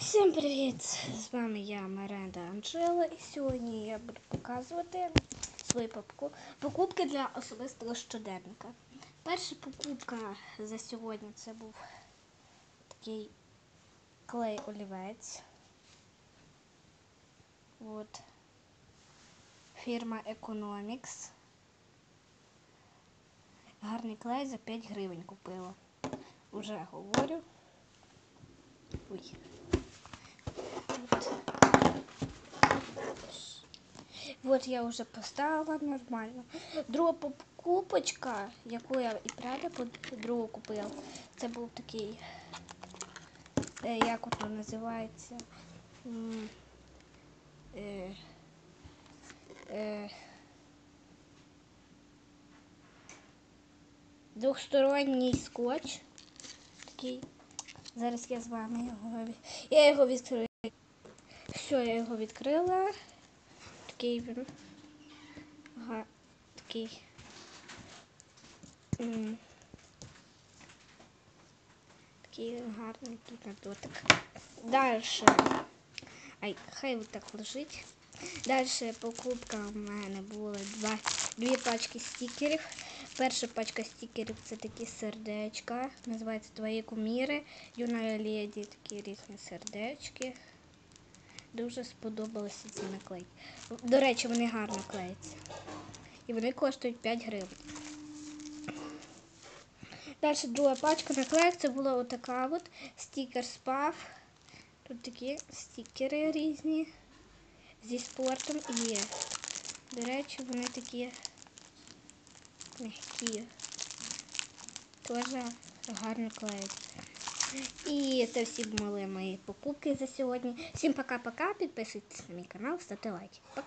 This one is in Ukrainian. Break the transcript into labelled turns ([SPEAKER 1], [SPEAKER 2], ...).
[SPEAKER 1] Всім привіт! З вами я Маренда Анжела, і сьогодні я буду показувати свої покупки, для особистого щоденника. Перша покупка за сьогодні це був такий клей олівець. От. Фірма Economics. Гарний клей за 5 гривень купила. Уже говорю. Ой. Вот. Вот я уже поставила нормально. Друга покупочка, яку я і правда другу купила, це був такий, е, як воно називається. Е, е, двохсторонній скотч. Такий. Зараз я з вами його. Я його відкрию. Все, я його відкрила. Такий він. Ага, такий. М. Такий гарний тут дотик. Далі. Ай, хай от так лежить. Далі покупка в мене була два, дві пачки стікерів. Перша пачка стікерів це такі сердечка. Називається Твої куміри. Юна леді такі різні сердечки. Дуже сподобалися ці наклейки. До речі, вони гарно клеяться. І вони коштують 5 гривень. Далі друга пачка наклеїк. Це була отака от стікер спав. Тут такі стікери різні зі спортом є. До речі, вони такі м'які. Теж гарно клеїться. І це всі були мої покупки за сьогодні. Всім пока-пока. Підписуйтесь на мій канал, ставте лайки. Пока.